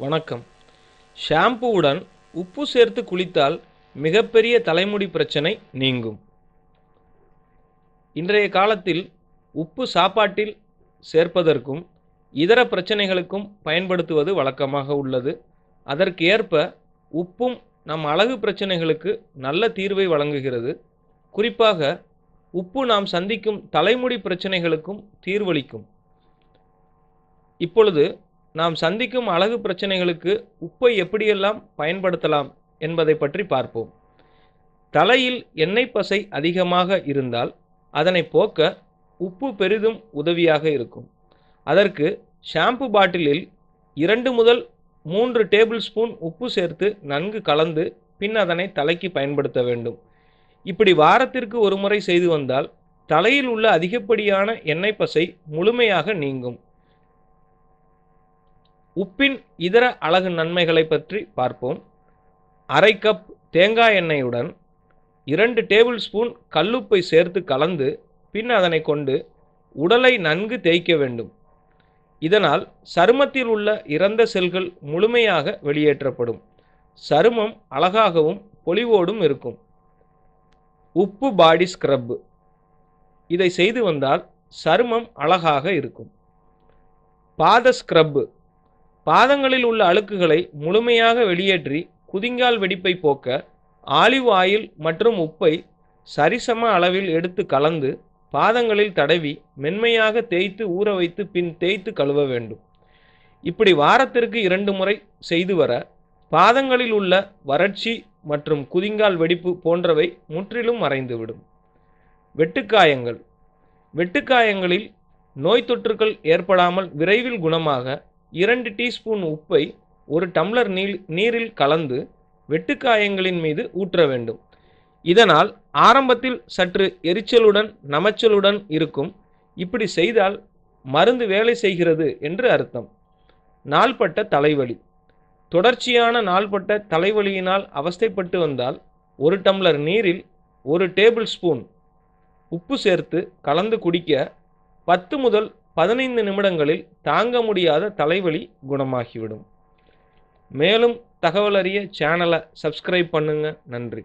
வணக்கம். ஷாம்புவுடன் உப்பு சேர்த்து குளித்தால் மிகப்பெரிய தலைமுடி பிரச்சனை நீங்கும். இன்றைய காலத்தில் உப்பு சாப்பாட்டில் சேர்ப்பதற்கும் இதர பிரச்சனைகளுக்கும் பயன்படுத்துவது வழக்கமாக உள்ளது. அதற்கு ஏற்ப உப்பும் நம் அழகு பிரச்சனைகளுக்கு நல்ல தீர்வை வழங்குகிறது. குறிப்பாக உப்பு நாம் சந்திக்கும் தலைமுடி பிரச்சனைகளுக்கும் தீர்வளிக்கும். இப்பொழுது நாம் சந்திக்கும் அழகு பிரச்சனைகளுக்கு உப்பை எப்படியெல்லாம் பயன்படுத்தலாம் என்பதை பற்றி பார்ப்போம். தலையில் எண்ணெய் பசை அதிகமாக இருந்தால் அதனை போக்க உப்பு பெரிதும் உதவியாக இருக்கும். அதற்கு ஷாம்பு பாட்டிலில் இரண்டு முதல் மூன்று டேபிள் ஸ்பூன் உப்பு சேர்த்து நன்கு கலந்து பின் அதனை தலைக்கு பயன்படுத்த வேண்டும். இப்படி வாரத்திற்கு ஒரு முறை செய்து வந்தால் தலையில் உள்ள அதிகப்படியான எண்ணெய் பசை முழுமையாக நீங்கும். உப்பின் இதர அழகு நன்மைகளை பற்றி பார்ப்போம். அரை கப் தேங்காய் எண்ணெயுடன் இரண்டு டேபிள் ஸ்பூன் கல்லுப்பை சேர்த்து கலந்து பின் அதனை கொண்டு உடலை நன்கு தேய்க்க வேண்டும். இதனால் சருமத்தில் உள்ள இறந்த செல்கள் முழுமையாக வெளியேற்றப்படும். சருமம் அழகாகவும் பொலிவோடும் இருக்கும். உப்பு பாடி ஸ்க்ரப் இதை செய்து வந்தால் சருமம் அழகாக இருக்கும். பாத ஸ்க்ரப்பு. பாதங்களில் உள்ள அழுக்குகளை முழுமையாக வெளியேற்றி குதிங்கால் வெடிப்பை போக்க ஆலிவ் ஆயில் மற்றும் உப்பை சரிசம அளவில் எடுத்து கலந்து பாதங்களில் தடவி மென்மையாக தேய்த்து ஊற வைத்து பின் தேய்த்து கழுவ வேண்டும். இப்படி வாரத்திற்கு இரண்டு முறை செய்து வர பாதங்களில் உள்ள வறட்சி மற்றும் குதிங்கால் வெடிப்பு போன்றவை முற்றிலும் மறைந்துவிடும். வெட்டுக்காயங்கள். வெட்டுக்காயங்களில் நோய் தொற்றுக்கள் ஏற்படாமல் விரைவில் குணமாக இரண்டு டீஸ்பூன் உப்பை ஒரு டம்ளர் நீர் நீரில் கலந்து வெட்டுக்காயங்களின் மீது ஊற்ற வேண்டும். இதனால் ஆரம்பத்தில் சற்று எரிச்சலுடன் நமைச்சலுடன் இருக்கும். இப்படி செய்தால் மருந்து வேலை செய்கிறது என்று அர்த்தம். நாள்பட்ட தலைவலி. தொடர்ச்சியான நாள்பட்ட தலைவலியினால் அவஸ்தைப்பட்டு வந்தால் ஒரு டம்ளர் நீரில் ஒரு டேபிள் ஸ்பூன் உப்பு சேர்த்து கலந்து குடிக்க பத்து முதல் பதினைந்து நிமிடங்களில் தாங்க முடியாத தலைவலி குணமாகிவிடும். மேலும் தகவல் அறிய சேனலை சப்ஸ்கிரைப் பண்ணுங்க. நன்றி.